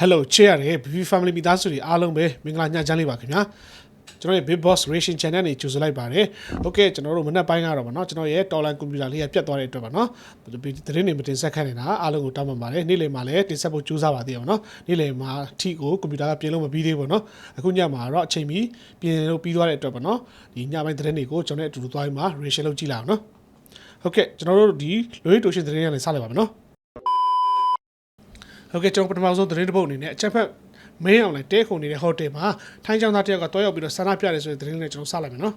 Hello ချစ်ရတယ် BB Family မိသားစုတွေအားလုံးပဲမင်္ဂလာညချမ်းလေးပါခင်ဗျာကျွန်တော်ရဲ့ Big Boss Racing Channel နေကြိုဆိုလိုက်ပါတယ်။ Okay ကျွန်တော်တို့မနက်ပိုင်းကတော့ဗောနော်ကျွန်တော်ရဲ့ Online Computer လေးကပြတ်သွားတဲ့အတွက်ဗောနော်ဒီသတင်းတွေမတင်ဆက်ခန့်နေတာအားလုံးကိုတောင်းပန်ပါတယ်။နေ့လယ်မှာလည်းတင်ဆက်ဖို့ကြိုးစားပါသေးတယ်ဗောနော်။နေ့လယ်မှာအထိကိုကွန်ပျူတာကပြင်လို့မပြီးသေးဘူးဗောနော်။အခုညမှာတော့အချိန်မီပြင်လို့ပြီးသွားတဲ့အတွက်ဗောနော်။ဒီညပိုင်းသတင်းတွေကိုကျွန်တော်နဲ့အတူတူသွားပြီးမှ Racing လုပ်ကြည့်လာအောင်နော်။ Okay ကျွန်တော်တို့ဒီလိုရီတိုရှင်သတင်းရလည်းစလိုက်ပါမယ်နော်။ဟုတ်ကဲ့ကျွန်တော်ပထမဆုံးသတင်းတစ်ပုဒ်အနေနဲ့အချက်ဖက်မင်းအောင်လည်းတဲခုန်နေတဲ့ဟိုတယ်မှာထိုင်းကျောင်းသားတစ်ယောက်ကတွားရောက်ပြီးတော့ဆန္ဒပြတယ်ဆိုတဲ့သတင်းလေးကျွန်တော်စလိုက်မယ်နော်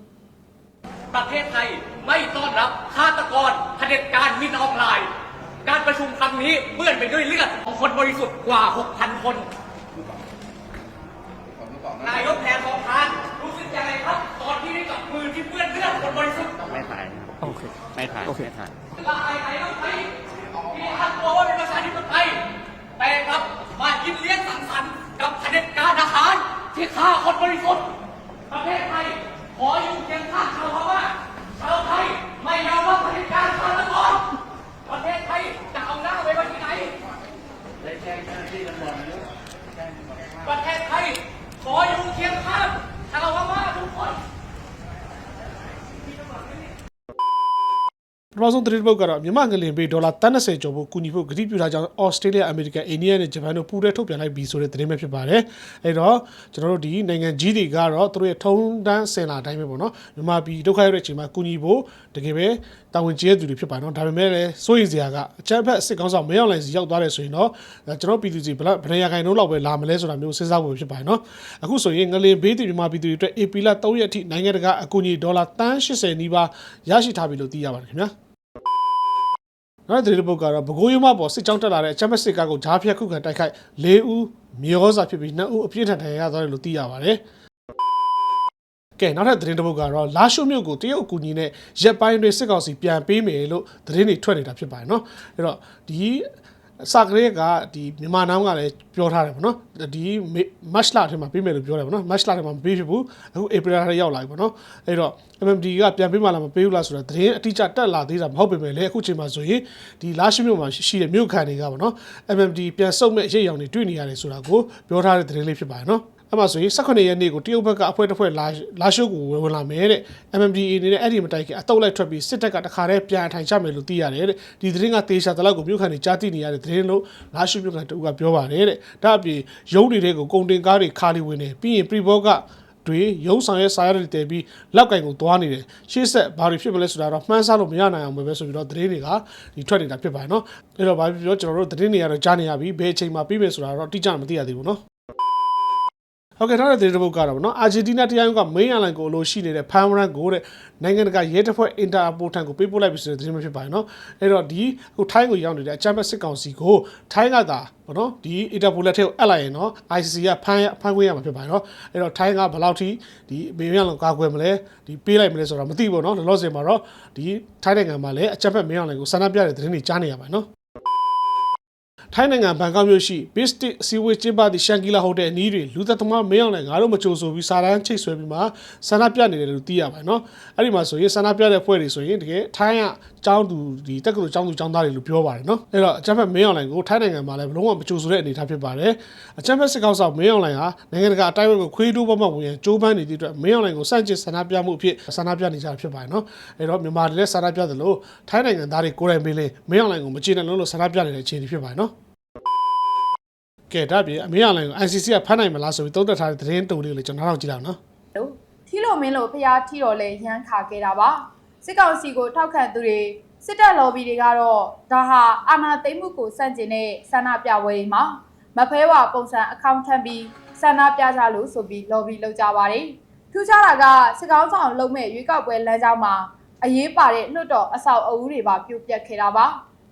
ประเทศไทยไม่ต้อนรับฆาตกรเผด็จการมินออฟไลน์ การประชุมครั้งนี้เปื้อนไปด้วยเลือดของคนบริสุทธิ์กว่า 6,000 คน นายกแทนสองทานรู้สึกยังไงครับ ตอนที่ได้จับมือที่เปื้อนเลือดคนบริสุทธิ์ ไม่ถ่ายโอเค ไม่ถ่าย ไม่ถ่าย ละอายใครต้องไปที่ท่านบอกว่าเป็นประชาธิปไตย แต่กลับมากินเลี้ยงสังสรรค์กับเผด็จการทหารที่ฆ่าคนบริสุทธิ์ประเทศไทยขออยู่เคียงข้างชาวพม่าชาวไทยไม่ยอมรับเผด็จการฆาตกรประเทศไทยจะเอาหน้าไปไว้ที่ไหนประเทศไทยขออยู่เคียงข้างชาวพม่าทุกคน ထမဆုံးသတင်းတစ်ပုဒ်ကတော့မြန်မာငလင်ပေးဒေါ်လာ30ကျော်ဖို့ကူညီဖို့ကတိပြုထားကြောင်းဩစတြေးလျအမေရိကန်အိန္ဒိယနဲ့ဂျပန်တို့ပူးတွဲထုတ်ပြန်လိုက်ပြီဆိုတဲ့သတင်းပဲဖြစ်ပါတယ်အဲတော့ကျွန်တော်တို့ဒီနိုင်ငံကြီးတွေကတော့သူတို့ရဲ့ထုံးတန်းစင်လာအတိုင်းပဲပေါ့နော်မြန်မာပြည်ဒုက္ခရောက်တဲ့အချိန်မှာကူညီဖို့တကယ်ပဲတာဝန်ကြီးတဲ့သူတွေဖြစ်ပါတော့ဒါပေမဲ့လည်းစိုးရိမ်စရာကအချက်ဖက်စစ်ကောင်းဆောင်မရောက်နိုင်စီရောက်သွားတယ်ဆိုရင်တော့ကျွန်တော်ပြည်သူစီဘယ်ဘယ်ရာခိုင်နှုန်းလောက်ပဲလာမလဲဆိုတာမျိုးစဉ်းစားဖို့ဖြစ်ပါတယ်နော်အခုဆိုရင်ငလင်ဘေးတီမြန်မာပြည်သူတွေအတွက် AP လ3ရက်အထိနိုင်ငံတကာအကူအညီဒေါ်လာ180နီးပါးရရှိထားပြီလို့သိရပါတယ်ခင်ဗျာ နောက်တဲ့ပုတ်ကတော့ဘကိုးရုံမပေါ်စစ်ကြောင်းတက်လာတဲ့အချမ်းမစစ်ကားကိုဂျားဖြတ်ခုခံတိုက်ခိုက်၄ဦးမြေဩဇာဖြစ်ပြီး2ဦးအပြင်းထန်ဒဏ်ရာရသွားတယ်လို့သိရပါတယ်။ကဲနောက်ထပ်သတင်းတစ်ပုဒ်ကတော့လာရှုမြို့ကိုတရုတ်အကူအညီနဲ့ရက်ပိုင်းတွင်စစ်ကောင်စီပြန်ပေးမယ်လို့သတင်းတွေထွက်နေတာဖြစ်ပါတယ်နော်။အဲ့တော့ဒီ စာကလေးကဒီမြန်မာနောင်းကလည်းပြောထားတယ်ပေါ့နော်ဒီမတ်လထဲမှာပေးမယ်လို့ပြောတယ်ပေါ့နော်မတ်လထဲမှာမပေးဖြစ်ဘူးအခုဧပြီလထဲရောက်လာပြီပေါ့နော်အဲ့တော့ MMD ကပြန်ပေးမှလားမပေးဘူးလားဆိုတာသတင်းအတိအကျတက်လာသေးတာမဟုတ်ပေမဲ့လည်းအခုချိန်မှာဆိုရင်ဒီလာရှိမြို့မှာရှိတဲ့မြို့ခံတွေကပေါ့နော် MMD ပြန်စုပ်မဲ့အရေးအယောင်တွေတွေ့နေရတယ်ဆိုတာကိုပြောထားတဲ့သတင်းလေးဖြစ်ပါတယ်နော် အဲ့မှာဆိုရင်18ရက်နေ့ကိုတရုတ်ဘက်ကအဖွဲတစ်ဖွဲလာလာရှုပ်ကိုဝင်လာမယ်တဲ့ MMD အနေနဲ့အဲ့ဒီမတိုင်ခင်အတုပ်လိုက်ထွက်ပြီးစစ်တပ်ကတခါတည်းပြန်အထိုင်ချမယ်လို့သိရတယ်တဲ့ဒီသတင်းကတေချာတလောက်ကိုမြို့ခံတွေကြားသိနေရတဲ့သတင်းလို့လာရှုပ်မြို့ခံတူကပြောပါတယ်တဲ့ဒါအပြင်ရုံးတွေကိုကုန်တင်ကားတွေခါလီဝင်နေပြီးရင်ပရီဘောကတွေရုံးဆောင်ရဲစာရတွေတည်ပြီးလောက်ကင်ကိုသွားနေတယ်ရှေ့ဆက်ဘာတွေဖြစ်မလဲဆိုတာတော့မှန်းဆလို့မရနိုင်အောင်ပဲဆိုပြီးတော့သတင်းတွေကဒီထွက်နေတာဖြစ်ပါတယ်နော်အဲ့တော့ဘာဖြစ်ပြောကျွန်တော်တို့သတင်းတွေကတော့ကြားနေရပြီဘယ်အချိန်မှပြီးမယ်ဆိုတာတော့တိကျမသိရသေးဘူးနော် ဟုတ်ကဲ့ထားတဲ့သတင်းတစ်ပုဒ်ကတော့ဗောနော်အာဂျင်တီးနားတရားရုံးက main airline ကိုအလိုရှိနေတဲ့ဖန်ဝရန်ကိုတဲ့နိုင်ငံတကာရဲတပ်ဖွဲ့အင်တာပိုထံကိုပေးပို့လိုက်ပြီဆိုတဲ့သတင်းပဲဖြစ်ပါတယ်နော်အဲ့တော့ဒီအခုထိုင်းကိုရောက်နေတဲ့အကြမ်းဖက်စစ်ကောင်စီကိုထိုင်းကသာဗောနော်ဒီအင်တာပိုလက်ထဲကိုအပ်လိုက်ရင်နော် ICC ကဖမ်းဖမ်းခွင့်ရမှာဖြစ်ပါတယ်နော်အဲ့တော့ထိုင်းကဘယ်လောက်ထိဒီမေယံလုံးကာကွယ်မလဲဒီပေးလိုက်မလဲဆိုတော့မသိဘူးနော်လောလောဆယ်မှာတော့ဒီထိုင်းနိုင်ငံမှာလည်းအကြမ်းဖက်မင်းအောင်လည်းကိုဆန္ဒပြတဲ့သတင်းတွေကြားနေရပါတယ်နော် ထိုင်းနိုင်ငံဘန်ကောက်မြို့ရှိ Bistic စီဝေးကျင်းပသည့်ရှန်ကီလာဟိုတယ်အနီးတွင်လူသက်သမားမင်းအောင်လည်းငါတို့မကြိုဆိုပြီးစာတန်းချိတ်ဆွဲပြီးမှဆန္ဒပြနေတယ်လို့သိရပါတယ်နော်အဲ့ဒီမှာဆိုရင်ဆန္ဒပြတဲ့ဖွဲ့တွေဆိုရင်တကယ်ထိုင်းကចောင်းသူဒီတက္ကသိုလ်ចောင်းသူចောင်းသားတွေလို့ပြောပါတယ်နော်အဲ့တော့အချမ်းဖက်မင်းအောင်လည်းကိုထိုင်းနိုင်ငံမှာလည်းဘလုံးဝမကြိုဆိုတဲ့အနေအထားဖြစ်ပါတယ်အချမ်းဖက်စစ်ကောင်ဆောင်မင်းအောင်လည်းဟာနိုင်ငံတကာအတိုင်းအဝိုင်းကိုခွေးတိုးပေါ်မှဝင်ရန်ကြိုးပမ်းနေသည့်အတွက်မင်းအောင်လည်းကိုစန့်ကျင်ဆန္ဒပြမှုအဖြစ်ဆန္ဒပြနေကြတာဖြစ်ပါတယ်နော်အဲ့တော့မြန်မာတွေလည်းဆန္ဒပြသလိုထိုင်းနိုင်ငံသားတွေကိုယ်တိုင်ပေးလေမင်းအောင်လည်းကိုမကျေနပ်လို့လို့ဆန္ဒပြနေတဲ့အခြေအနေဖြစ်ပါတယ်နော် ကဲဒါပြင်အမေရလိုင်းကို ICC ကဖမ်းနိုင်မလားဆိုပြီးသုံးသပ်ထားတဲ့သတင်းတုံလေးကိုလည်းကျွန်တော်နောက်ကြည့်လောက်နော်လို့ထီလိုမင်းလို့ဖျားထီတော်လဲရမ်းခါခဲ့တာပါစစ်ကောင်စီကိုထောက်ခံသူတွေစစ်တပ်လော်ဘီတွေကတော့ဒါဟာအာဏာသိမ်းမှုကိုစန့်ကျင်တဲ့ဆန္ဒပြပွဲတွေမှာမဖဲဝါပုံစံအကောင့်ထမ်းပြီးဆန္ဒပြကြလို့ဆိုပြီးလော်ဘီလုပ်ကြပါတယ်ထူးခြားတာကစစ်ကောင်ဆောင်လုံးမဲ့ရွေးကောက်ပွဲလမ်းကြောင်းမှာအရေးပါတဲ့လွှတ်တော်အဆောက်အဦတွေပါပြုတ်ပြတ်ခဲ့တာပါ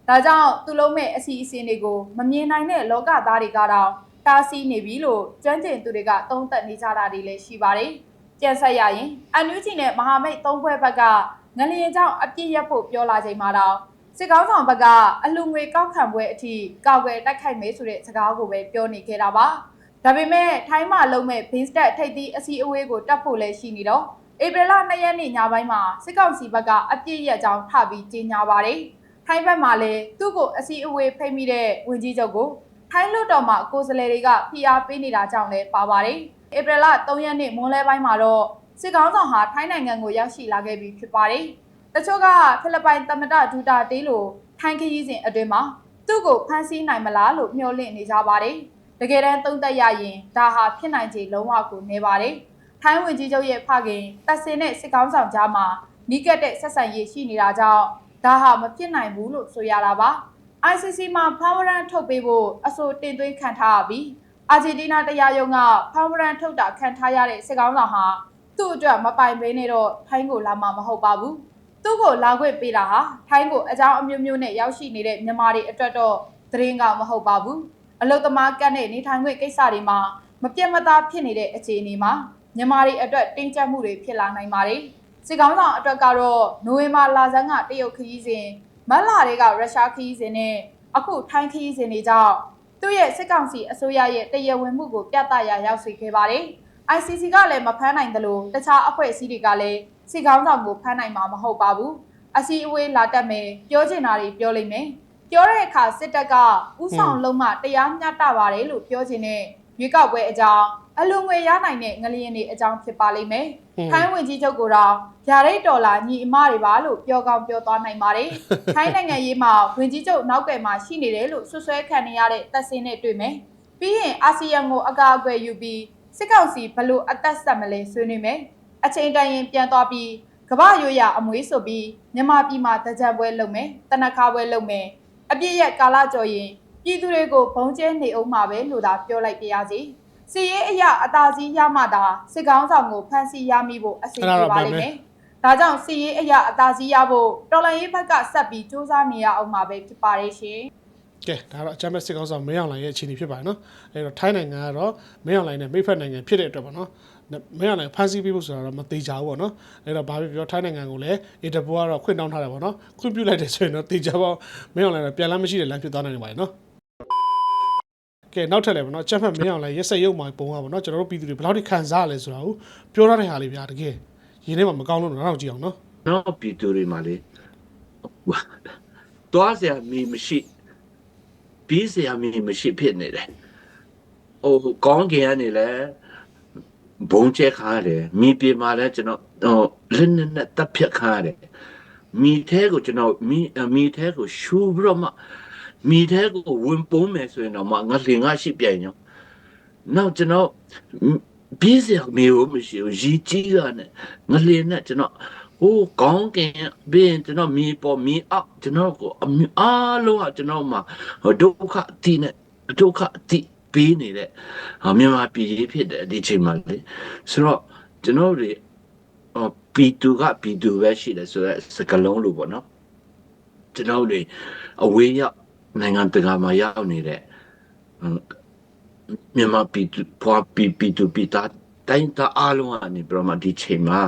ဒါကြောင့်သူလုံးမဲ့အစီအစဉ်တွေကိုမမြင်နိုင်တဲ့လောကသားတွေကတော့တားဆီးနေပြီလို့ကျွမ်းကျင်သူတွေကသုံးသပ်နေကြတာတွေလည်းရှိပါတယ်ကြံဆက်ရရင်အန်ယူဂျီနဲ့မဟာမိတ်သုံးဖွဲ့ဘက်ကငလျင်ကြောင့်အပြစ်ရက်ဖို့ပြောလာချိန်မှာတော့စစ်ကောင်းဆောင်ဘက်ကအလှငွေကောက်ခံပွဲအထိကောက်ွယ်တိုက်ခိုက်မယ်ဆိုတဲ့စကားကိုပဲပြောနေခဲ့တာပါဒါပေမဲ့ထိုင်းမှာလုံးမဲ့ base stat ထိပ်သီးအစည်းအဝေးကိုတက်ဖို့လည်းရှိနေတော့ဧပြီလ2ရက်နေ့ညပိုင်းမှာစစ်ကောင်စီဘက်ကအပြစ်ရက်ကြောင်းထပြီးကြေညာပါတယ် ထိုင်းဘက်မှာလည်းသူ့ကိုအစည်းအဝေးဖိတ်မိတဲ့ဝင်ကြီးချုပ်ကိုထိုင်းလွတ်တော်မှာကိုယ်စားလှယ်တွေကဖိအားပေးနေတာကြောင့်လည်းပါပါတယ်။ဧပြီလ3ရက်နေ့မွန်းလယ်ပိုင်းမှာတော့စစ်ကောင်ဆောင်ဟာထိုင်းနိုင်ငံကိုရောက်ရှိလာခဲ့ပြီဖြစ်ပါတယ်။တချို့ကဖိလစ်ပိုင်သမ္မတဒူတာတေးလိုထိုင်းခရီးစဉ်အတွင်းမှာသူ့ကိုဖမ်းဆီးနိုင်မလားလို့မျှော်လင့်နေကြပါတယ်။တကယ်တမ်းသုံးသက်ရရင်ဒါဟာဖြစ်နိုင်ခြေလုံးဝကိုနေပါတယ်။ထိုင်းဝင်ကြီးချုပ်ရဲ့ဖခင်တပ်စင်နဲ့စစ်ကောင်ဆောင်ကြားမှာနီးကပ်တဲ့ဆက်ဆံရေးရှိနေတာကြောင့် ဒါဟာမဖြစ်နိုင်ဘူးလို့ဆိုရတာပါ။ ICC မှာဖမ်းဝရမ်းထုတ်ပေးဖို့အဆိုတင်သွင်းခံထားရပြီးအာဂျင်တီးနားတရားရုံးကဖမ်းဝရမ်းထုတ်တာခံထားရတဲ့စစ်ကောင်ဆောင်ဟာသူ့အတွက်မပိုင်ဘဲနဲ့တော့ထိုင်းကိုလာမှာမဟုတ်ပါဘူး။သူ့ကိုလာခွင့်ပေးတာဟာထိုင်းကိုအကြောင်းအမျိုးမျိုးနဲ့ရောက်ရှိနေတဲ့မြန်မာတွေအတွက်တော့သတင်းကောင်းမဟုတ်ပါဘူး။အလုတ်သမားကတ်နဲ့နေထိုင်ခွင့်ကိစ္စတွေမှာမပြတ်မသားဖြစ်နေတဲ့အခြေအနေမှာမြန်မာတွေအတွက်တင်းကျပ်မှုတွေဖြစ်လာနိုင်ပါတယ်။ စစ်ကောင်ဆောင်အတွက်ကတော့နိုဝင်ဘာလဆန်းကတရုတ်ခရီးစဉ်မတ်လာတွေကရုရှားခရီးစဉ်နဲ့အခုထိုင်းခရီးစဉ်တွေကြောင့်သူ့ရဲ့စစ်ကောင်စီအစိုးရရဲ့တရားဝင်မှုကိုပြသရာရောက်စေခဲ့ပါတယ်။ ICC ကလည်းမဖမ်းနိုင်သလိုတခြားအဖွဲ့အစည်းတွေကလည်းစစ်ကောင်ဆောင်ကိုဖမ်းနိုင်မှာမဟုတ်ပါဘူး။အစည်းအဝေးလာတက်မယ်ပြောချင်တာတွေပြောလိမ့်မယ်။ပြောတဲ့အခါစစ်တပ်ကဥဆောင်လုံးမှတရားမျှတပါတယ်လို့ပြောချင်တဲ့ရွေးကောက်ပွဲအကြောင်း အလွန်ငွေရနိုင်တဲ့ငလျင်တွေအကြောင်းဖြစ်ပါလိမ့်မယ်။ထိုင်းဝင်ကြီးချုပ်ကိုတော့ဗျာဒိတ်တော်လာညီအမတွေပါလို့ပြောကောင်းပြောသွားနိုင်ပါတယ်။ထိုင်းနိုင်ငံရေးမှာဝင်ကြီးချုပ်နောက်ကယ်မှာရှိနေတယ်လို့ဆွဆွဲခံနေရတဲ့တပ်စင်းနဲ့တွေ့မယ်။ပြီးရင်အာဆီယံကိုအကာအကွယ်ယူပြီးစစ်ကောင်စီဘလို့အသက်ဆက်မလဲဆွေးနွေးမယ်။အချိန်တန်ရင်ပြန်သွားပြီးကမ္ဘာရိုးရအမွေးဆိုပြီးမြန်မာပြည်မှာတကြံပွဲလုပ်မယ်။တနခါပွဲလုပ်မယ်။အပြည့်ရက်ကာလကျော်ရင်ပြည်သူတွေကိုဘုံကျဲနေအောင်မှာပဲလို့သာပြောလိုက်ပြရစီ။ စီရေးအရာအသာစီးရမှသာစစ်ကောင်းဆောင်ကိုဖမ်းဆီးရမိဖို့အစီအစဉ်ပါလိမ့်မယ်။ဒါကြောင့်စီရေးအရာအသာစီးရဖို့တော်လိုင်းရေးဘက်ကဆက်ပြီးစူးစမ်းနေရအောင်မှာပဲဖြစ်ပါတယ်ရှင်။ကဲဒါတော့အချမ်းမဲ့စစ်ကောင်းဆောင်မင်းအောင်လှိုင်ရဲ့အခြေအနေဖြစ်ပါတယ်နော်အဲတော့ထိုင်းနိုင်ငံကတော့မင်းအောင်လှိုင်နဲ့မိတ်ဖက်နိုင်ငံဖြစ်တဲ့အတွက်ပေါ့နော်မင်းအောင်လှိုင်ဖမ်းဆီးပြီးဖို့ဆိုတာတော့မသေးကြဘူးပေါ့နော်အဲတော့ဘာဖြစ်ပြောထိုင်းနိုင်ငံကိုလည်းအေတဘောကတော့ခွင့်တောင်းထားတယ်ပေါ့နော်ခွင့်ပြုလိုက်တယ်ဆိုရင်တော့တေချာပေါ့မင်းအောင်လှိုင်ကပြန်လမ်းမရှိတဲ့လမ်းဖြစ်သွားနိုင်ပါတယ်နော် ကဲနောက်ထပ်လည်းပေါ့နော်ချက်ဖက်မင်းအောင်လှိုင်ရက်ဆက်ရုပ်မှာပုံကပေါ့နော်ကျွန်တော်တို့ပြည်သူတွေဘယ်လောက်ထိခံစားရလဲဆိုတာကိုပြောရတဲ့ဟာလေးဗျာတကယ်ရင်းထဲမှာမကောင်းလို့တော့နောက်ကြည့်အောင်နော် နော်ပြည်သူတွေမှာလေတွားเสียမီမရှိပြီးเสียမီမရှိဖြစ်နေတယ်ဟိုကောင်းကင်ကနေလဲဘုံကျက်ခါရတယ်မိပြေမှာလဲကျွန်တော်ဟိုလက်နဲ့နဲ့တပ်ဖြတ်ခါရတယ်မိထဲကိုကျွန်တော်မိမိထဲကိုရှူပြီးတော့မှ မိသေးကိုဝင်ပုံးမယ်ဆိုရင်တော့မှငါလင်ငါရှိပြိုင်ရောနောက်ကျွန်တော်ပြေးစရာမေဘူးမရှိဘူးရည်ကြီးတာနဲ့ငလင်နဲ့ကျွန်တော်ဟိုကောင်းကင်ဘင်းကျွန်တော်မြေပေါ်မြေအောက်ကျွန်တော်ကိုအားလုံးကကျွန်တော်မှာဒုက္ခအတိနဲ့ဒုက္ခအတိပေးနေတဲ့မြန်မာပြည်ကြီးဖြစ်တဲ့ဒီချိန်မှာလေဆိုတော့ကျွန်တော်တွေပီတူကပီတူပဲရှိတယ်ဆိုတော့စကလုံးလို့ပေါ့နော်ကျွန်တော်တွေအဝေးရောက် နိုင်ငံတကာမှာရောက်နေတဲ့ဟိုမြန်မာပြည်သူဖွာပီပီတူပီတာတိုင်းတာအားလုံးကနေပြမဒီချိန်မှာ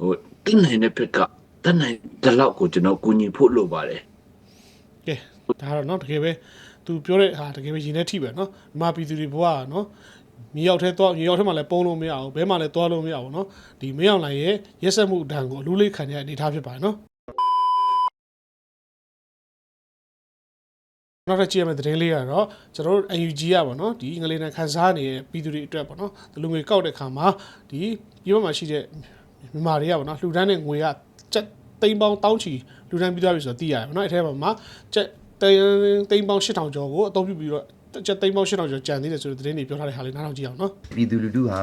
ဟိုတင်းနိုင်တဲ့ဘက်ကတတ်နိုင်တဲ့လောက်ကိုကျွန်တော်ကူညီဖို့လိုပါတယ် ကဲဒါတော့เนาะတကယ်ပဲသူပြောတဲ့ဟာတကယ်ပဲရင်ထဲထိပဲเนาะမြမပြည်သူတွေဘဝကเนาะမြေရောက်ထဲတော့မြေရောက်ထဲမှာလည်းပုံလို့မရအောင်ဘဲမှာလည်းသွားလို့မရအောင်เนาะဒီမင်းအောင်လိုင်ရဲ့ရက်ဆက်မှုဒဏ်ကိုအလူးလေးခံရတဲ့အနေအထားဖြစ်ပါတယ်เนาะ နောက်တစ်ကြည့်ရမယ့်သတင်းလေးကတော့ကျွန်တော်တို့ UNG ရပါတော့ဒီအင်္ဂလိပ်နဲ့ခန်းစားနေတဲ့ပြည်သူတွေအတွက်ပေါ့နော်ဒီလူငွေကောက်တဲ့ခါမှာဒီဒီဘက်မှာရှိတဲ့မြန်မာတွေကပေါ့နော်လှူဒန်းတဲ့ငွေကကျပ်သိန်းပေါင်းတောင်းချီလှူဒန်းပြီးသွားပြီဆိုတော့သိရတယ်ပေါ့နော်အဲ့ထဲမှာကျပ်သိန်းသိန်းပေါင်း8000ကျော်ကိုအသုံးပြုပြီးတော့ကျပ်သိန်းပေါင်း8000ကျော်ကျန်သေးတယ်ဆိုတဲ့သတင်းတွေပြောထားတဲ့ဟာလေးနားထောင်ကြည့်အောင်နော်ပြည်သူလူထုဟာ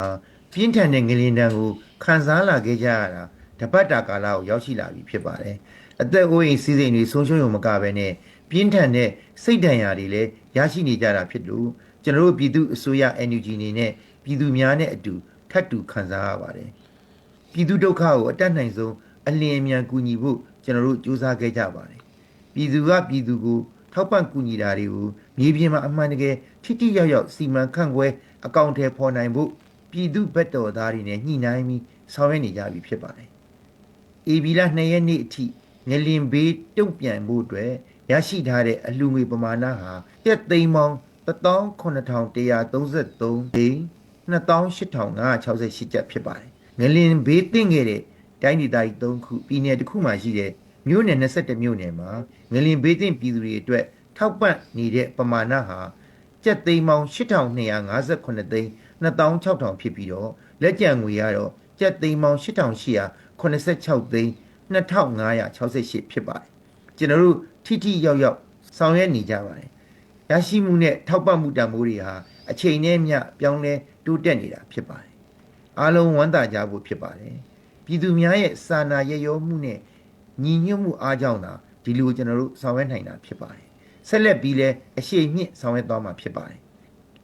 ပြင်းထန်တဲ့ငလင်တံကိုခံစားလာခဲ့ကြရတာတပတ်တာကာလကိုရောက်ရှိလာပြီဖြစ်ပါတယ်။အသက်အိုးအိမ်စီးစိမ်တွေဆုံးရှုံးရုံမကဘဲနဲ့ ပြင်းထန်တဲ့စိတ်ဒဏ်ရာတွေလည်းရရှိနေကြတာဖြစ်လို့ကျွန်တော်တို့ပြည်သူအစိုးရ NUG အနေနဲ့ပြည်သူများနဲ့အတူထပ်တူခံစားရပါတယ်။ပြည်သူဒုက္ခကိုအတက်နိုင်ဆုံးအလင်းအမြန်ကူညီဖို့ကျွန်တော်တို့ကြိုးစားခဲ့ကြပါတယ်။ပြည်သူကပြည်သူကိုထောက်ပံ့ကူညီတာတွေကိုမြေပြင်မှာအမှန်တကယ်ထိထိရောက်ရောက်စီမံခန့်ခွဲအကောင့်ထဲပေါ်နိုင်ဖို့ပြည်သူဘက်တော်သားတွေနဲ့ညှိနှိုင်းပြီးဆောင်ရွက်နေကြပြီဖြစ်ပါတယ်။ AB လ2ရက်နေ့အထိငလင်ဘေးတုံ့ပြန်မှုအတွက် ရရှိထားတဲ့အလှူငွေပမာဏဟာတက်သိန်းပေါင်း18133ဒိန်း28568ကျပ်ဖြစ်ပါတယ်။ငလင်ဘေးတင့်ခဲ့တဲ့တိုင်းဒေသကြီး3ခုပြည်နယ်တစ်ခုမှာရှိတဲ့မြို့နယ်22မြို့နယ်မှာငလင်ဘေးတင့်ပြည်သူတွေအတွက်ထောက်ပံ့နေတဲ့ပမာဏဟာကျပ်သိန်းပေါင်း8258သိန်း26000ဖြစ်ပြီးတော့လက်ကျန်ငွေကတော့ကျပ်သိန်းပေါင်း8886သိန်း2568ဖြစ်ပါတယ်ကျွန်တော်တို့ ထိထိရောက်ရောက်ဆောင်ရွက်နေကြပါတယ်ရရှိမှုနဲ့ထောက်ပံ့မှုတန်ဖိုးတွေဟာအချိန်နဲ့မျှပြောင်းလဲတိုးတက်နေတာဖြစ်ပါတယ်အားလုံးဝမ်းသာကြဖို့ဖြစ်ပါတယ်ပြည်သူများရဲ့စာနာရရောမှုနဲ့ညီညွတ်မှုအားကြောင့်သာဒီလိုကျွန်တော်တို့ဆောင်ရွက်နိုင်တာဖြစ်ပါတယ်ဆက်လက်ပြီးလဲအရှိန်မြင့်ဆောင်ရွက်သွားမှာဖြစ်ပါတယ်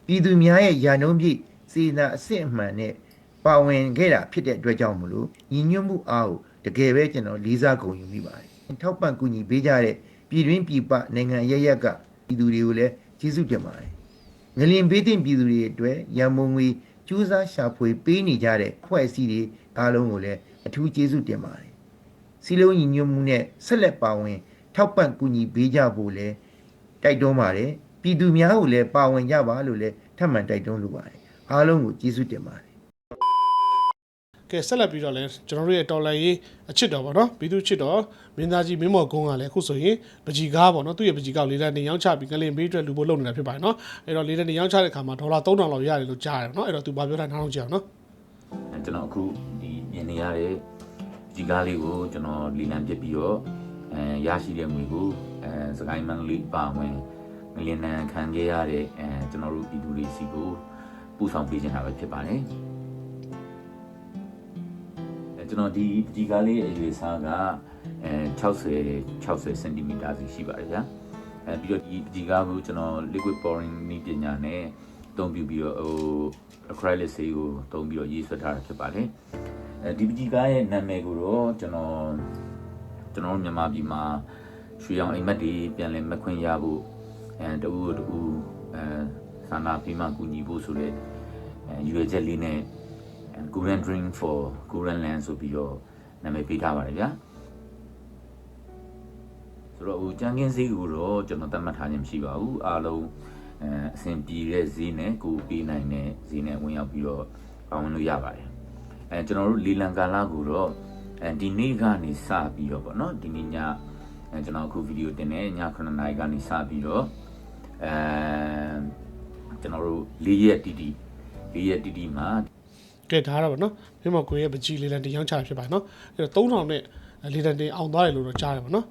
ပြည်သူများရဲ့ယာနှုံးပြည့်စေနာအစစ်အမှန်နဲ့ပါဝင်ခဲ့တာဖြစ်တဲ့အတွက်ကြောင့်မလို့ညီညွတ်မှုအားကိုတကယ်ပဲကျွန်တော်လေးစားဂုဏ်ယူမိပါတယ်။ထောက်ပံ့ကူညီပေးကြတဲ့ ပြည်တွင်းပြည်ပနိုင်ငံရရက်ကပြည်သူတွေကိုလည်းကျေးဇူးတင်ပါတယ်။ငလင်ဘေးတင်ပြည်သူတွေအတွက်ရန်မုံငွေကျူးစားရှာဖွေပေးနေကြတဲ့ဖွဲ့အစည်းတွေအားလုံးကိုလည်းအထူးကျေးဇူးတင်ပါတယ်။စီလုံးညီညွတ်မှုနဲ့ဆက်လက်ပါဝင် ထောက်ပံ့ကူညီပေးကြဖို့လည်းတိုက်တွန်းပါတယ်ပြည်သူများကိုလည်းပါဝင်ကြပါလို့လည်းထပ်မံတိုက်တွန်းလိုပါတယ်အားလုံးကိုကျေးဇူးတင်ပါတယ် ကဲဆက်လက်ပြီးတော့လဲကျွန်တော်တို့ရဲ့တော်လိုင်းရေးအချစ်တော်ဗောနော်ဘီသူချစ်တော်မင်းသားကြီးမင်းမော်ကုန်းကလည်းအခုဆိုရင်ပကြီကားဗောနော်သူ့ရဲ့ပကြီကားကိုလေးတန်းနေရောင်းချပြီးငလင်ဘေးအတွက်လူဖို့လုပ်နေတာဖြစ်ပါတယ်နော်အဲ့တော့လေးတန်းနေရောင်းချတဲ့ခါမှာဒေါ်လာ3000လောက်ရတယ်လို့ကြားရတယ်နော်အဲ့တော့သူဘာပြောတာနားထောင်ကြအောင်နော်အဲကျွန်တော်အခုဒီမြင်နေရတဲ့ဒီကားလေးကိုကျွန်တော်လီလံပြစ်ပြီးတော့အဲရရှိတဲ့ငွေကိုအဲစကိုင်းမန်လေးပါဝင်ငလင်နံခံခဲ့ရတဲ့အဲကျွန်တော်တို့ပြည်သူတွေစီကိုပူဆောင်ပေးနေတာပဲဖြစ်ပါတယ်အဲ ကျွန်တော်ဒီဒီကားလေးအရွယ်စားကအဲ60 60စင်တီမီတာစီရှိပါတယ်ဗျာအဲပြီးတော့ဒီဒီကားကိုကျွန်တော် liquid pouring နည်းပညာနဲ့အသုံးပြုပြီးတော့ဟို acrylic ဆေးကိုသုံးပြီးတော့ရေးဆွဲထားတာဖြစ်ပါတယ်အဲဒီပကြီးကားရဲ့နာမည်ကိုတော့ကျွန်တော်ကျွန်တော်တို့မြန်မာပြည်မှာရွှေရောင်အိမ်မက်တွေပြန်လည်မခွင့်ရဖို့အဲတူတူအဲဆန္ဒပြမှကူညီဖို့ဆိုတဲ့အဲရွေချက်လေးနဲ့ Current Drink for Current Land ဆိုပြီးတော့နာမည်ပေးထားပါတယ်ဗျာဆိုတော့ဟိုကြံကင်းဈေးကိုတော့ကျွန်တော်သတ်မှတ်ထားခြင်းမရှိပါဘူးအားလုံးအဲအဆင်ပြေတဲ့ဈေးနဲ့ကိုပေးနိုင်တဲ့ဈေးနဲ့ဝင်ရောက်ပြီးတော့ပါဝင်လို့ရပါတယ်အဲကျွန်တော်တို့လီလန်ကာလာကိုတော့အဲဒီနေ့ကနေစပြီးတော့ပေါ့နော်ဒီနေ့ညအဲကျွန်တော်အခုဗီဒီယိုတင်နေည9နာရီကနေစပြီးတော့အဲကျွန်တော်တို့၄ရက်တီတီ၄ရက်တီတီမှာ ကဲဒါကတော့ဗောနော်မင်းမော်ကိုရဲ့ပကြီလေးတန်းနေရောင်းချတာဖြစ်ပါတယ်နော်အဲ့တော့3000နဲ့လေးတန်းတင်အောင်သွားတယ်လို့တော့ကြားတယ်ဗောနော်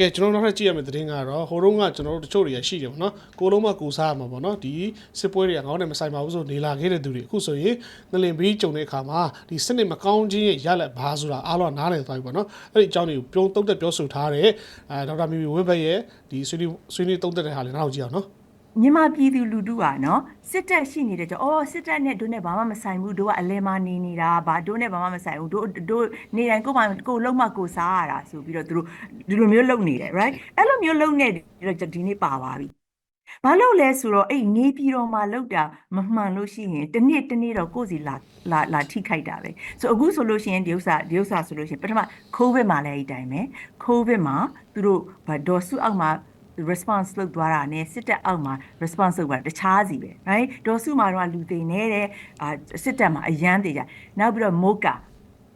ကဲကျွန်တော်နောက်ထပ်ကြည့်ရမယ့်သတင်းကတော့ဟိုတုန်းကကျွန်တော်တို့တချို့တွေကရှိတယ်ဗောနော်ကိုလုံးမကူစားရမှာဗောနော်ဒီစစ်ပွဲတွေကငေါင်းနဲ့မဆိုင်ပါဘူးဆိုနေလာခဲ့တဲ့သူတွေအခုဆိုရင်ငလင်ဘေးကြုံတဲ့အခါမှာဒီစနစ်မကောင်းခြင်းရဲ့ရလက်ဘာဆိုတာအားလုံးနားလည်သွားပြီဗောနော်အဲ့ဒီအကြောင်းတွေကိုပြုံးတုံးသက်ပြောဆိုထားတဲ့အဲဒေါက်တာမီမီဝင်းဘက်ရဲ့ဒီဆွေးနွေးဆွေးနွေးတုံးသက်တဲ့ဟာလေးနောက်ကြည့်အောင်နော် မြန်မာပြည်သူလူထုကနော်စစ်တပ်ရှိနေတဲ့ကြောင့်အော်စစ်တပ်နဲ့တို့နဲ့ဘာမှမဆိုင်ဘူးတို့ကအလဲမနေနေတာဘာတို့နဲ့ဘာမှမဆိုင်ဘူးတို့တို့နေတိုင်းကိုယ်မှကိုယ်လုံးမကိုယ်စားရတာဆိုပြီးတော့သူတို့ဒီလိုမျိုးလုပ်နေတယ် right အဲ့လိုမျိုးလုပ်နေတော့ဒီနေ့ပါပါပြီဘာလို့လဲဆိုတော့အဲ့နေပြည်တော်မှာလောက်တာမမှန်လို့ရှိရင်တစ်နေ့တစ်နေ့တော့ကိုယ့်စီလာလာလာထိခိုက်တာပဲဆိုအခုဆိုလို့ရှိရင်ဒီဥစ္စာဒီဥစ္စာဆိုလို့ရှိရင်ပထမ covid မှာလည်းအဲ့ဒီတိုင်းပဲ covid မှာသူတို့ဘာဒေါ်စုအောက်မှာ response လုပ်သွားတာ ਨੇ စစ်တပ်အောက်မှာ response လုပ်တာတခြားစီပဲ right ဒေါ်စုမှာတော့လူသိနေတယ်အာစစ်တပ်မှာအရန်တည်ကြနောက်ပြီးတော့ mocha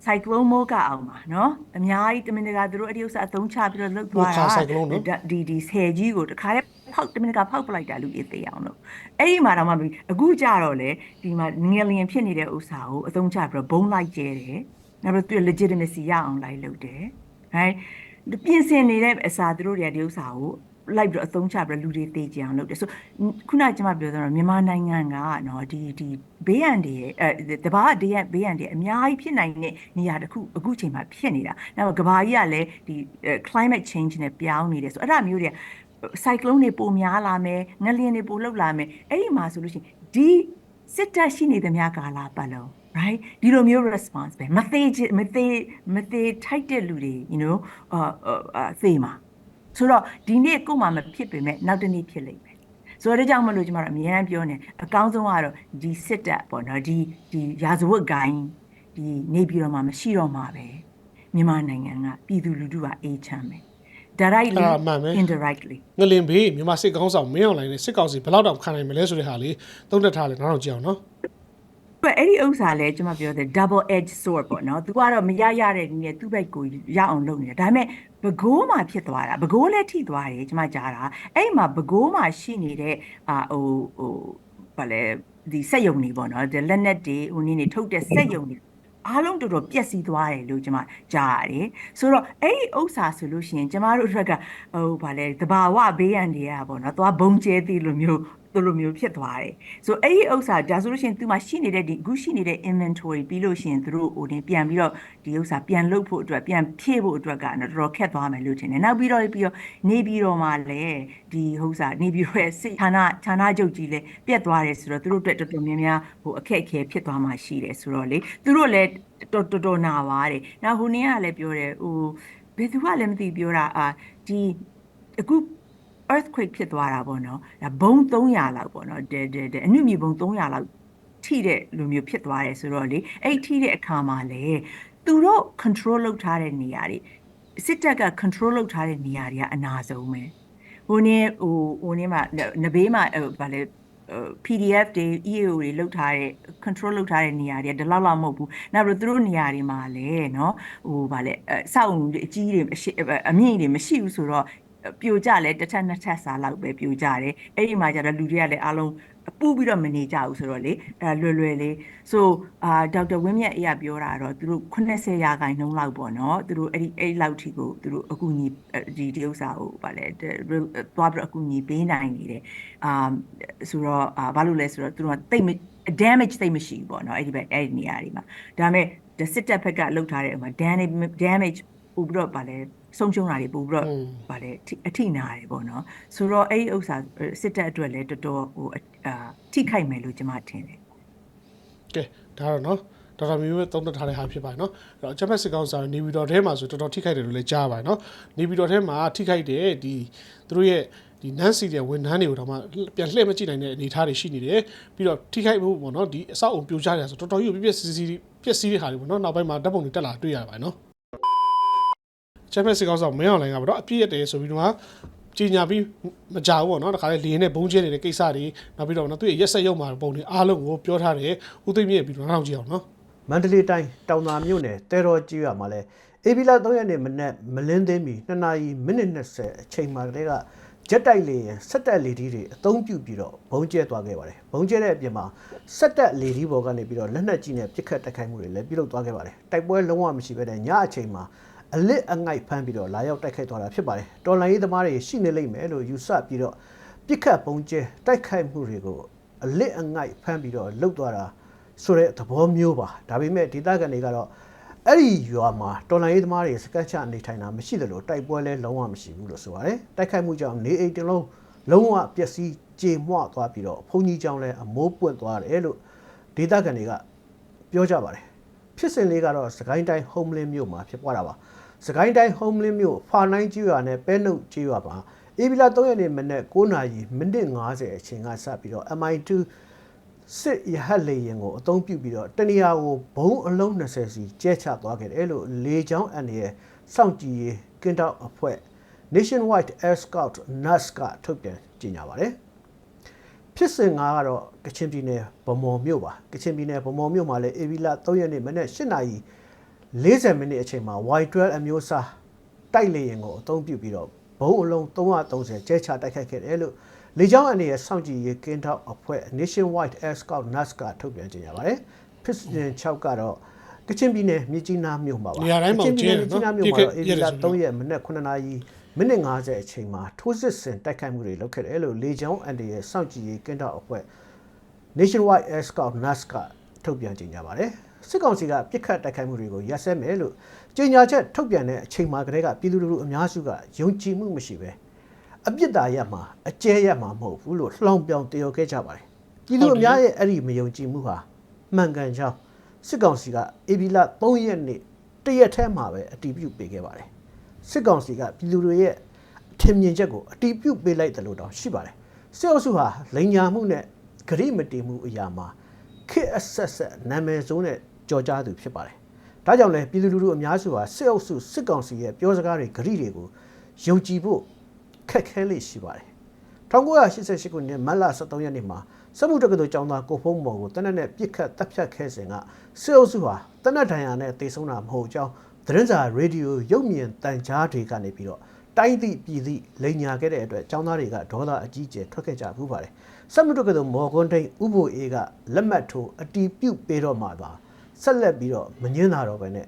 cyclone mocha အောင်မှာเนาะအများကြီးတမင်တကာသူတို့အဲ့ဒီဥစ္စာအသုံးချပြီးတော့လုပ်သွားတာ Mocha cyclone နော် ဒါဒီဒီဆယ်ကြီးကိုတခါတည်းဖောက်တမင်တကာဖောက်ပလိုက်တာလူအသေးအောင်လို့အဲ့ဒီမှာတော့မှအခုကြတော့လေဒီမှာငလျင်ဖြစ်နေတဲ့ဥစ္စာကိုအသုံးချပြီးတော့ဘုံလိုက်ကျဲတယ်နောက်ပြီးတော့သူ legitimacy ရအောင်လိုက်လုပ်တယ် right ပြင်ဆင်နေတဲ့အစားသူတို့တွေကဒီဥစ္စာကို လိုက်ပြီးတော့အသုံးချပြီးတော့လူတွေသိကြအောင်လုပ်တယ်ဆိုခုနကကျွန်မပြောသလိုမြန်မာနိုင်ငံကနော်ဒီဒီဘေးရန်တွေအဲတဘာဒေးရန်ဘေးရန်တွေအများကြီးဖြစ်နိုင်တဲ့နေရာတစ်ခုအခုချိန်မှာဖြစ်နေတာနောက်ကဘာကြီးကလည်းဒီ climate change နဲ့ပြောင်းနေတယ်ဆိုအဲ့ဒါမျိုးတွေက cyclone တွေပိုများလာမယ်ငလျင်တွေပိုလှုပ်လာမယ်အဲ့ဒီမှာဆိုလို့ရှိရင်ဒီစစ်တပ်ရှိနေသမျှကာလပတ်လုံး right ဒီလိုမျိုး response ပဲမသေးချင်မသေးမသေးထိုက်တဲ့လူတွေ you know အာအာသေမှာ ဆိုတော့ဒီနေ့ကို့မှာမဖြစ်ပေမဲ့နောက်တစ်နေ့ဖြစ်လိမ့်မယ်ဆိုတော့ဒါကြောင့်မလို့ကျမတို့အများကြီးပြောနေအကောင်းဆုံးကတော့ဒီစစ်တပ်ပေါ့နော်ဒီဒီရာဇဝတ်ဂိုင်းဒီနေပြည်တော်မှာမရှိတော့မှာပဲမြန်မာနိုင်ငံကပြည်သူလူထုကအေးချမ်းပဲ directly အဲ့ဒါမှန်ပဲ indirectly ငလင်ဘေးမြန်မာစစ်ကောင်းဆောင်မင်းအောင်လိုင်းနဲ့စစ်ကောင်စီဘယ်လောက်တောင်ခံနိုင်မလဲဆိုတဲ့ဟာလေးသုံးသက်ထားလဲနောက်တော့ကြည့်အောင်နော် ပဲအဲ့ဒီဥစ္စာလဲကျွန်မပြောတယ် double edge sword ပေါ့နော်။ तू ကတော့မရရတဲ့နည်းနဲ့သူ့ဘက်ကိုရအောင်လုပ်နေတာ။ဒါပေမဲ့ဘကိုးမှာဖြစ်သွားတာဘကိုးလည်းထိသွားတယ်ကျွန်မကြားတာ။အဲ့ဒီမှာဘကိုးမှာရှိနေတဲ့အာဟိုဟိုဘာလဲဒီစက်ယုံတွေပေါ့နော်။ဒီလက်နက်တွေဟိုနည်းနေထုတ်တဲ့စက်ယုံတွေအားလုံးတော်တော်ပျက်စီးသွားတယ်လို့ကျွန်မကြားရတယ်။ဆိုတော့အဲ့ဒီဥစ္စာဆိုလို့ရှိရင်ကျမတို့အတွက်ကဟိုဗာလဲတဘာဝဘေးရန်တွေကပေါ့နော်။သွားဘုံကျဲသည်လိုမျိုး တို့လိုမျိုးဖြစ်သွားတယ်။ဆိုအဲ့ဒီဥစ္စာဒါဆိုလို့ရှိရင်သူမှရှိနေတဲ့ဒီအခုရှိနေတဲ့ inventory ပြီးလို့ရှိရင်သူတို့ဟိုတင်ပြန်ပြီးတော့ဒီဥစ္စာပြန်လုပ်ဖို့အတွက်ပြန်ဖြည့်ဖို့အတွက်ကတော့တော်တော်ခက်သွားမယ်လို့ထင်တယ်။နောက်ပြီးတော့ပြီးတော့နေပြီးတော့မှလည်းဒီဥစ္စာနေပြီးတော့ရဲ့စိတ်ဌာနဌာနချုပ်ကြီးလည်းပြတ်သွားတယ်ဆိုတော့သူတို့အတွက်တော်တော်များများဟိုအခက်အခဲဖြစ်သွားမှရှိတယ်ဆိုတော့လေသူတို့လည်းတော်တော်တော်နာပါတယ်။နောက်ဟိုနေ့ကလည်းပြောတယ်ဟိုဘယ်သူကလည်းမသိပြောတာအာဒီအခု earthquake ဖြစ်သွားတာပေါ့နော်ဒါဘုံ300လောက်ပေါ့နော်တဲတဲတဲအနုမြူဘုံ300လောက်ထိတဲ့လူမျိုးဖြစ်သွားတယ်ဆိုတော့လေအဲ့ထိတဲ့အခါမှာလေသူတို့ control လုပ်ထားတဲ့နေရာတွေစစ်တပ်က control လုပ်ထားတဲ့နေရာတွေကအနာဆုံးပဲဟိုနေ့ဟိုဟိုနေ့မှာနဘေးမှာဟိုဗာလဲ PDF တွေ EAO တွေလောက်ထားတဲ့ control လောက်ထားတဲ့နေရာတွေကဒီလောက်လောက်မဟုတ်ဘူးနောက်ပြီးသူတို့နေရာတွေမှာလည်းเนาะဟိုဗာလဲအဆောက်အုံတွေအကြီးတွေအရှိအမြင့်တွေမရှိဘူးဆိုတော့ ပြိုကြလဲတစ်ထက်နှစ်ထက်စာလောက်ပဲပြိုကြတယ်အဲ့ဒီမှာကျတော့လူတွေကလည်းအားလုံးပူပြီးတော့မနေကြဘူးဆိုတော့လေအဲလွယ်လွယ်လေးဆိုအာဒေါက်တာဝင်းမြတ်အေးကပြောတာတော့သူတို့80ရာခိုင်နှုန်းလောက်ပေါ့နော်သူတို့အဲ့ဒီအဲ့လောက်ထိကိုသူတို့အခုညီဒီဒီဥစ္စာကိုဗာလဲသွားပြီးတော့အခုညီပေးနိုင်နေတယ်အာဆိုတော့အာဘာလို့လဲဆိုတော့သူတို့ကတိတ် damage တိတ်မရှိဘူးပေါ့နော်အဲ့ဒီဘက်အဲ့ဒီနေရာတွေမှာဒါပေမဲ့စစ်တပ်ဘက်ကလှုပ်ထားတဲ့ဥမာ damage damage ပို့ပြီးတော့ဗာလဲ ဆုံးရှုံးတာတွေပို့ပြီးတော့ဗာလဲအထိနာတယ်ပေါ့နော်ဆိုတော့အဲ့ဒီဥစ္စာစစ်တပ်အတွက်လည်းတော်တော်ဟိုအာထိခိုက်မယ်လို့ကျွန်မထင်တယ်ကဲဒါတော့နော်တော်တော်မျိုးမျိုးသုံးသပ်ထားတဲ့ဟာဖြစ်ပါတယ်နော်အဲ့တော့အချက်မဲ့စစ်ကောင်စာနေပြည်တော်ထဲမှာဆိုတော်တော်ထိခိုက်တယ်လို့လည်းကြားပါတယ်နော်နေပြည်တော်ထဲမှာထိခိုက်တဲ့ဒီသူတို့ရဲ့ဒီနန်းစီတဲ့ဝန်ထမ်းတွေကိုတော့မှပြန်လှည့်မကြည့်နိုင်တဲ့အနေအထားတွေရှိနေတယ်ပြီးတော့ထိခိုက်မှုပေါ့နော်ဒီအဆောက်အုံပြိုကျတယ်ဆိုတော်တော်ကြီးကိုပြည့်ပြည့်စီစီပြည့်စည်တဲ့ဟာတွေပေါ့နော်နောက်ပိုင်းမှာဓာတ်ပုံတွေတက်လာတွေ့ရပါတယ်နော် ချမ်ပီယံစစ်ကောင်ဆောင်မင်းအောင်လိုင်းကပေါ့နော်အပြည့်ရတယ်ဆိုပြီးတော့ကြီးညာပြီးမကြောက်ဘူးပေါ့နော်တခါလေလင်းနဲ့ဘုံကျဲနေတဲ့ကိစ္စတွေနောက်ပြီးတော့နော်သူရဲ့ရက်ဆက်ရုံမှာပုံတွေအားလုံးကိုပြောထားတယ်ဦးသိမ့်မြင့်ပြီးတော့နောက်ကြည့်အောင်နော်မန္တလေးတိုင်းတောင်သာမြို့နယ်တဲတော်ကြီးရမှာလဲအေဘီလာ3ရက်နေ့မနက်မလင်းသေးမီ2နာရီမိနစ်20အချိန်မှာတည်းကဂျက်တိုက်လေရင်စက်တက်လေဒီတွေအသုံးပြုပြီးတော့ဘုံကျဲသွားခဲ့ပါတယ်ဘုံကျဲတဲ့အပြင်မှာစက်တက်လေဒီဘော်ကနေပြီးတော့လက်နက်ကြီးနဲ့ပစ်ခတ်တိုက်ခိုက်မှုတွေလည်းပြုလုပ်သွားခဲ့ပါတယ်တိုက်ပွဲလုံးဝမရှိဘဲနဲ့ညအချိန်မှာ အလစ်အငိုက်ဖမ်းပြီးတော့လာရောက်တိုက်ခိုက်သွားတာဖြစ်ပါတယ်တော်လိုင်းရေးသမားတွေရှိနေလိမ့်မယ်လို့ယူဆပြီးတော့ပစ်ခတ်ဘုံကျဲတိုက်ခိုက်မှုတွေကိုအလစ်အငိုက်ဖမ်းပြီးတော့လှုပ်သွားတာဆိုတဲ့သဘောမျိုးပါဒါပေမဲ့ဒေသခံတွေကတော့အဲ့ဒီရွာမှာတော်လိုင်းရေးသမားတွေစကတ်ချနေထိုင်တာမရှိသလိုတိုက်ပွဲလဲလုံးဝမရှိဘူးလို့ဆိုပါတယ်တိုက်ခိုက်မှုကြောင့်နေအိမ်တစ်လုံးလုံးဝပျက်စီးကြေမွသွားပြီးတော့ဘုံကြီးကျောင်းလဲအမိုးပွင့်သွားတယ်လို့ဒေသခံတွေကပြောကြပါတယ်ဖြစ်စဉ်လေးကတော့စကိုင်းတိုင်း homeland မြို့မှာဖြစ်ပွားတာပါ စကိုင်းတိုင်း homeland မြို့ဖာနိုင်ကျွော်နဲ့ပဲနှုတ်ကျွော်မှာအေဗီလာ3ရက်နေ့မနက်9:00နာရီမိနစ်50အချိန်ကစပြီးတော့ MI2 စစ်ရဟတ်လေရင်ကိုအသုံးပြုပြီးတော့တနေရာကိုဘုံအလုံး20စီကျဲချသွားခဲ့တယ်လို့လေချောင်းအန်ရဲ့စောင့်ကြည့်ရေးကင်းတောက်အဖွဲ့ Nationwide Air Scout NAS ကထုတ်ပြန်ကြေညာပါတယ်ဖြစ်စဉ်ကကတော့ကချင်ပြည်နယ်ဗမော်မြို့ပါကချင်ပြည်နယ်ဗမော်မြို့မှာလည်းအေဗီလာ3ရက်နေ့မနေ့8နာရီ 40မိနစ်အချိန်မှာ Y12 အမျိုးအစားတိုက်လေရင်ကိုအသုံးပြုပြီးတော့ဘုံအလုံး330ကျဲချတိုက်ခိုက်ခဲ့တယ်လို့လေကြောင်းအနေနဲ့စောင့်ကြည့်ရေးကင်းထောက်အဖွဲ့ Nationwide Air Scout NAS ကထုတ်ပြန်ကြေညာပါတယ်ဖြစ်စဉ်6ကတော့ကချင်ပြည်နယ်မြစ်ကြီးနားမြို့မှာပါနေရာတိုင်းမှာကချင်ပြည်နယ်ကျဲမြစ်တယ်ကြီးနားမြို့မှာတော့နော်အေဗီလာပြည့်ပြည့်3ရက်မနေ့9နာရီမိနစ်50အချိန်မှာထိုးစစ်ဆင်တိုက်ခိုက်မှုတွေလုပ်ခဲ့တယ်လို့လေကြောင်းအန်ဒီရဲ့စောင့်ကြည့်ရေးကင်းထောက်အဖွဲ့ Nationwide Air Scout NAS ကထုတ်ပြန်ကြေညာပါတယ် စစ်ကောင်စီကပြစ်ခတ်တိုက်ခိုက်မှုတွေကိုရပ်စဲမယ်လို့ကြေညာချက်ထုတ်ပြန်တဲ့အချိန်မှာကတည်းကပြည်သူလူထုအများစုကယုံကြည်မှုမရှိပဲအပြစ်တာရက်မှာအကျဲရက်မှာမဟုတ်ဘူးလို့လှောင်ပြောင်တည်ရောက်ခဲ့ကြပါတယ်ပြည်သူအများရဲ့အဲ့ဒီမယုံကြည်မှုဟာမှန်ကန်ကြောင်းစစ်ကောင်စီကအေဘီလာ3ရက်နေ့တရက်ထဲမှာပဲအတည်ပြုပေးခဲ့ပါတယ်စစ်ကောင်စီကပြည်သူတွေရဲ့အထင်မြင်ချက်ကိုအတည်ပြုပေးလိုက်တယ်လို့တောင်ရှိပါတယ်စစ်အုပ်စုဟာလိန်ညာမှုနဲ့ဂရိမတည်မှုအရာမှာခစ်အဆက်ဆက်နာမည်ဆိုးနဲ့ ကြော်ကြားသူဖြစ်ပါတယ်။ဒါကြောင့်လဲပြည်သူလူထုအများစုဟာစစ်အုပ်စုစစ်ကောင်စီရဲ့ပြောစကားတွေဂရိတွေကိုယုံကြည်ဖို့ခက်ခဲလေးရှိပါတယ်။1988ခုနှစ်မတ်လ23ရက်နေ့မှာစက်မှုတက္ကသိုလ်ကျောင်းသားကိုဖုံးမော်ကိုတနက်နဲ့ပြစ်ခတ်တပ်ဖြတ်ခဲ့စဉ်ကစစ်အုပ်စုဟာတနက်ဒဏ်ရာနဲ့တေဆုံးတာမဟုတ်ကြောင်းသတင်းစာရေဒီယိုရုပ်မြင်တန်ကြားတွေကနေပြီးတော့တိုင်းသည့်ပြည်သည့်လိန်ညာခဲ့တဲ့အတွက်ကျောင်းသားတွေကဒေါသအကြီးကျယ်ထွက်ခဲ့ကြဘူးပါတယ်စက်မှုတက္ကသိုလ်မော်ကွန်းထိန်ဥပိုအေးကလက်မှတ်ထိုးအတီးပြုတ်ပေးတော့မှသာ ဆက်လက်ပြီးတော့မငင်းတာတော့ပဲနဲ့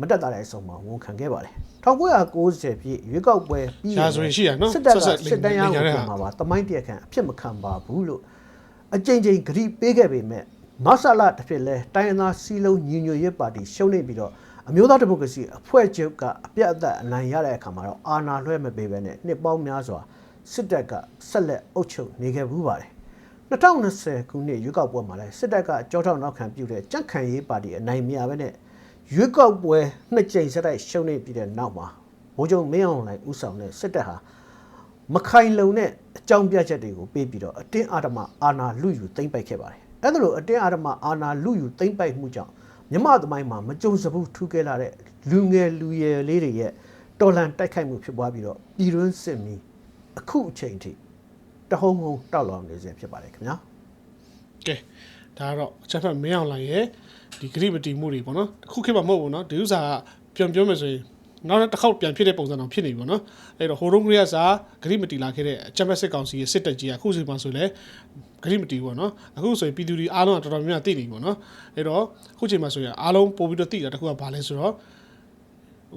မတက်တာတဲ့အဆုံးမှာဝန်ခံခဲ့ပါတယ်1990ပြည့်ရွေးကောက်ပွဲပြီးရင်ရာဇဝင်ရှိရနော်စစ်တပ်ကဆက်ဆက်စစ်တမ်းရလိကိုမ်ညာတဲ့ပြန်ဟာမှာပါတမိုင်းတရားခံအဖြစ်မခံပါဘူးလို့အကြိမ်ကြိမ်ဂရီပေးခဲ့ပေမဲ့မဆလာတစ်ဖြစ်လဲတိုင်းရင်းသားစီလုံးညီညွတ်ရေးပါတီရှုံးနေပြီးတော့အမျိုးသားဒီမိုကရေစီအဖွဲ့ချုပ်ကအပြတ်အသတ်အနိုင်ရတဲ့အခါမှာတော့အာဏာလွှဲမပေးဘဲနဲ့နှစ်ပေါင်းများစွာစစ်တပ်ကဆက်လက်အုပ်ချုပ်နေခဲ့ဘူးပါတယ် 2020ခုနှစ်ရွေးကောက်ပွဲမှာလဲစစ်တပ်ကကြောထောက်နောက်ခံပြုတဲ့ကြန့်ခိုင်ရေးပါတီအနိုင်မရဘဲနဲ့ရွေးကောက်ပွဲနှစ်ကြိမ်ဆက်တိုက်ရှုံးနေပြီးတဲ့နောက်မှာဘိုးချုပ်မင်းအောင်လှိုင်ဦးဆောင်တဲ့စစ်တပ်ဟာမခိုင်လုံတဲ့အကြောင်းပြချက်တွေကိုပေးပြီးတော့အတင်းအာဓမ္မအာဏာလူယူသိမ့်ပိုက်ခဲ့ပါတယ်။အဲ့ဒါလိုအတင်းအာဓမ္မအာဏာလူယူသိမ့်ပိုက်မှုကြောင့်မြမသမိုင်းမှာမကြုံစဘူးထူးကဲလာတဲ့လူငယ်လူရွယ်လေးတွေရဲ့တော်လှန်တိုက်ခိုက်မှုဖြစ်ပွားပြီးတော့ပြည်တွင်းစစ်မီအခုအချိန်ထိ တဟုံဟုံတောက်လောင်နေစေဖြစ်ပါတယ်ခင်ဗျာ။ကဲဒါကတော့အချက်ဖက်မင်းအောင်လိုင်ရဲ့ဒီဂရိမတီမှုတွေပေါ့နော်တစ်ခုခေတ်မှမဟုတ်ဘူးနော်ဒီဥစ္စာကပြန်ပြောမယ်ဆိုရင်နောက်တစ်ခေါက်ပြန်ဖြစ်တဲ့ပုံစံအောင်ဖြစ်နေပြီပေါ့နော်အဲ့တော့ဟိုရုံးကလေးကစားဂရိမတီလာခဲ့တဲ့အချက်ဖက်စစ်ကောင်စီရဲ့စစ်တပ်ကြီးကအခုချိန်မှာဆိုလဲဂရိမတီပေါ့နော်အခုဆိုရင်ပြည်သူတွေအားလုံးကတော်တော်များများသိနေပြီပေါ့နော်အဲ့တော့အခုချိန်မှာဆိုရင်အားလုံးပို့ပြီးတော့သိတာတစ်ခုကဘာလဲဆိုတော့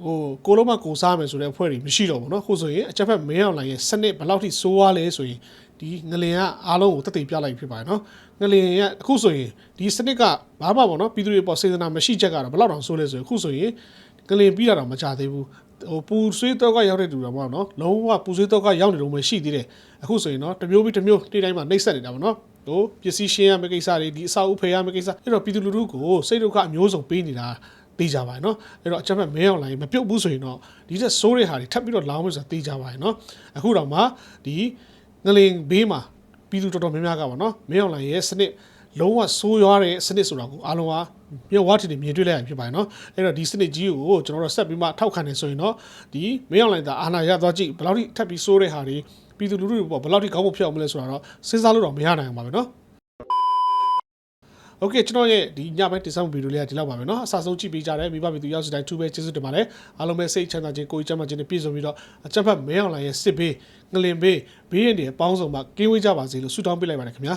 ဟိုကိုလုံးမကိုစားမယ်ဆိုတဲ့အဖွဲ့တွေမရှိတော့ဘူးเนาะခုဆိုရင်အချက်ဖက်မင်းအောင်လိုင်ရဲ့စနစ်ဘယ်လောက်ထိစိုးွားလဲဆိုရင်ဒီငလင်ကအားလုံးကိုတက်တည်ပြလိုက်ဖြစ်ပါတယ်เนาะငလင်ကအခုဆိုရင်ဒီစနစ်ကဘာမှပေါ့เนาะပြည်သူတွေပေါ်စေတနာမရှိချက်ကတော့ဘယ်လောက်တောင်ဆိုးလဲဆိုရင်အခုဆိုရင်ငလင်ပြီးတာတော့မကြသေးဘူးဟိုပူဆွေးတော့ကရောက်တဲ့သူတော့ပေါ့เนาะလုံးဝပူဆွေးတော့ကရောက်နေတော့မှရှိသေးတယ်အခုဆိုရင်เนาะတစ်မျိုးပြီးတစ်မျိုးနေ့တိုင်းမှာနှိပ်စက်နေတာပေါ့เนาะဟိုပစ္စည်းရှင်းရမယ့်ကိစ္စတွေဒီအစာအုပ်ဖယ်ရမယ့်ကိစ္စအဲ့တော့ပြည်သူလူထုကိုစိတ်ဒုက္ခအမျိုးစုံပေးနေတာ သိကြပါရဲ့เนาะအဲ့တော့အချက်မဲ့မင်းအောင်လိုင်းမပြုတ်ဘူးဆိုရင်တော့ဒီတက်ဆိုးတဲ့ဟာတွေထပ်ပြီးတော့လောင်းလို့ဆိုတာသိကြပါရဲ့เนาะအခုတော့မှဒီငလင်ဘေးမှာပြည်သူတော်တော်များများကပါเนาะမင်းအောင်လိုင်းရဲ့စနစ်လုံးဝဆိုးရွားတဲ့စနစ်ဆိုတာကိုအားလုံးကမြတ်ဝါထီတွေမြင်တွေ့လိုက်ရဖြစ်ပါရဲ့เนาะအဲ့တော့ဒီစနစ်ကြီးကိုကျွန်တော်တို့ဆက်ပြီးမှထောက်ခံနေဆိုရင်တော့ဒီမင်းအောင်လိုင်းသာအာဏာရသွားကြည့်ဘယ်လောက်ထိထပ်ပြီးဆိုးတဲ့ဟာတွေပြည်သူလူထုတွေပေါ့ဘယ်လောက်ထိကောင်းဖို့ဖြစ်အောင်မလဲဆိုတာတော့စဉ်းစားလို့တော့မရနိုင်အောင်ပါပဲเนาะ โอเคကျွန်တော်ရဲ့ဒီညပိုင်းတင်ဆက်မှုဗီဒီယိုလေးကဒီလောက်ပါပဲเนาะအစဆုံးကြည့်ပေးကြတယ်မိဘပြည်သူရောက်စီတိုင်းသူပဲကျေးဇူးတင်ပါတယ်အားလုံးပဲစိတ်ချမ်းသာခြင်းကိုယ်ချမ်းသာခြင်းနဲ့ပြည့်စုံပြီးတော့အချက်ဖက်မဲအောင်လိုင်းရဲ့စစ်ဘေးငလင်ဘေးဘေးရင်တွေအပေါင်းစုံမှာကင်းဝေးကြပါစေလို့ဆုတောင်းပေးလိုက်ပါတယ်ခင်ဗျာ